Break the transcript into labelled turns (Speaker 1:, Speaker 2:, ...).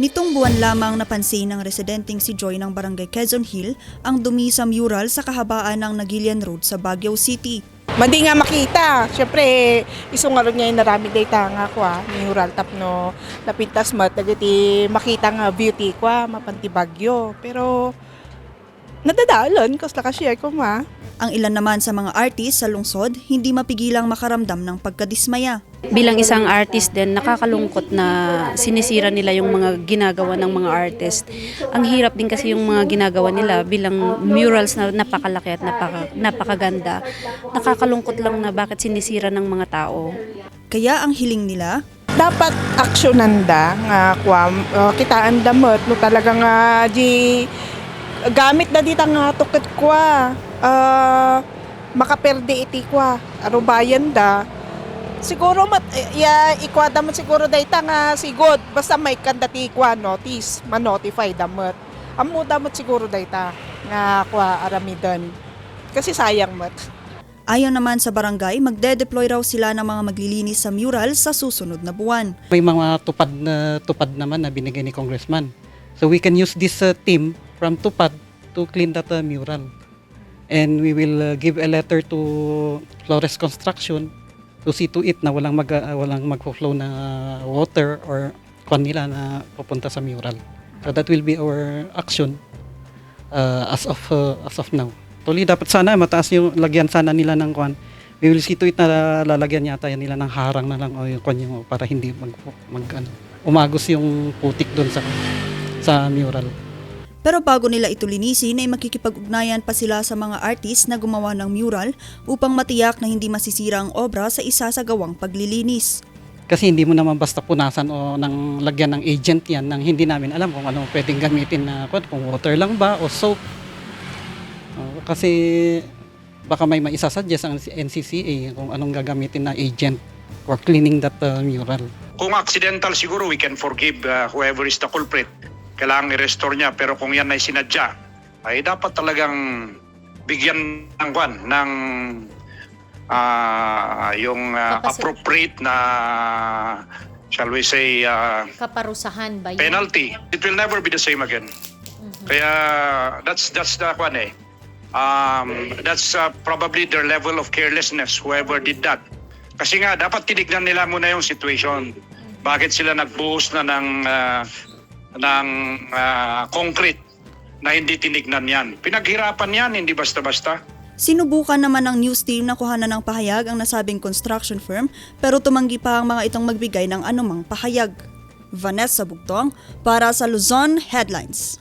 Speaker 1: Nitong buwan lamang napansin ng residenteng si Joy ng barangay Quezon Hill ang dumi sa mural sa kahabaan ng Nagilian Road sa Baguio City.
Speaker 2: Madi nga makita. Siyempre, isong nga rin ngayon narami data nga ko ah. Mural tap no. Lapintas mat. Dagiti makita nga beauty ko ah. Mapanti bagyo. Pero, nadadalon. Kas ka share ko ma.
Speaker 1: Ang ilan naman sa mga artist sa lungsod hindi mapigilang makaramdam ng pagkadismaya.
Speaker 3: bilang isang artist din, nakakalungkot na sinisira nila yung mga ginagawa ng mga artist. Ang hirap din kasi yung mga ginagawa nila bilang murals na napakalaki at napaka, napakaganda. Nakakalungkot lang na bakit sinisira ng mga tao.
Speaker 1: Kaya ang hiling nila,
Speaker 2: Dapat aksyonan da nga kwa uh, kitaan damot no talaga nga di gamit na dita nga tukit kwa uh, makaperde iti kwa arubayan da siguro mat ya ikwada man siguro dayta nga sigod basta may kandati kwa notice ma-notify damot amo damot siguro dayta nga kwa aramidon kasi sayang mat
Speaker 1: ayon naman sa barangay, magde-deploy raw sila ng mga maglilinis sa mural sa susunod na buwan.
Speaker 4: May mga tupad na tupad naman na binigay ni Congressman. So we can use this uh, team from tupad to clean that uh, mural. And we will uh, give a letter to Flores Construction to see to it na walang mag uh, walang magfo-flow na water or kwan nila na pupunta sa mural. So that will be our action uh, as of uh, as of now. Tuloy dapat sana mataas yung lagyan sana nila ng kwan. We will see to it na lalagyan yata yan nila ng harang na lang o yung kwan yung para hindi mag, mag ano, umagos yung putik doon sa sa mural.
Speaker 1: Pero bago nila ito linisin ay makikipag-ugnayan pa sila sa mga artist na gumawa ng mural upang matiyak na hindi masisira ang obra sa isa sa gawang paglilinis.
Speaker 4: Kasi hindi mo naman basta punasan o nang lagyan ng agent yan nang hindi namin alam kung ano pwedeng gamitin na kung water lang ba o soap. Oh, kasi baka may maisasuggest ang NCCA kung anong gagamitin na agent for cleaning that uh, mural.
Speaker 5: Kung accidental siguro we can forgive uh, whoever is the culprit. Kailangan i-restore niya pero kung yan ay sinadya ay dapat talagang bigyan ng kwan ng ah, yung
Speaker 6: Kapasi-
Speaker 5: appropriate na shall we say ah,
Speaker 6: kaparusahan ba yun?
Speaker 5: penalty. It will never be the same again.
Speaker 6: Mhm.
Speaker 5: Kaya that's that's the kwan eh. Um, that's uh, probably their level of carelessness whoever did that. Kasi nga dapat tinignan nila muna yung situation. Bakit sila nagbuhos na ng uh, ng uh, concrete na hindi tinignan yan. Pinaghirapan yan, hindi basta-basta.
Speaker 1: Sinubukan naman ng news team na kuhanan ng pahayag ang nasabing construction firm pero tumanggi pa ang mga itong magbigay ng anumang pahayag. Vanessa Bugtong para sa Luzon Headlines.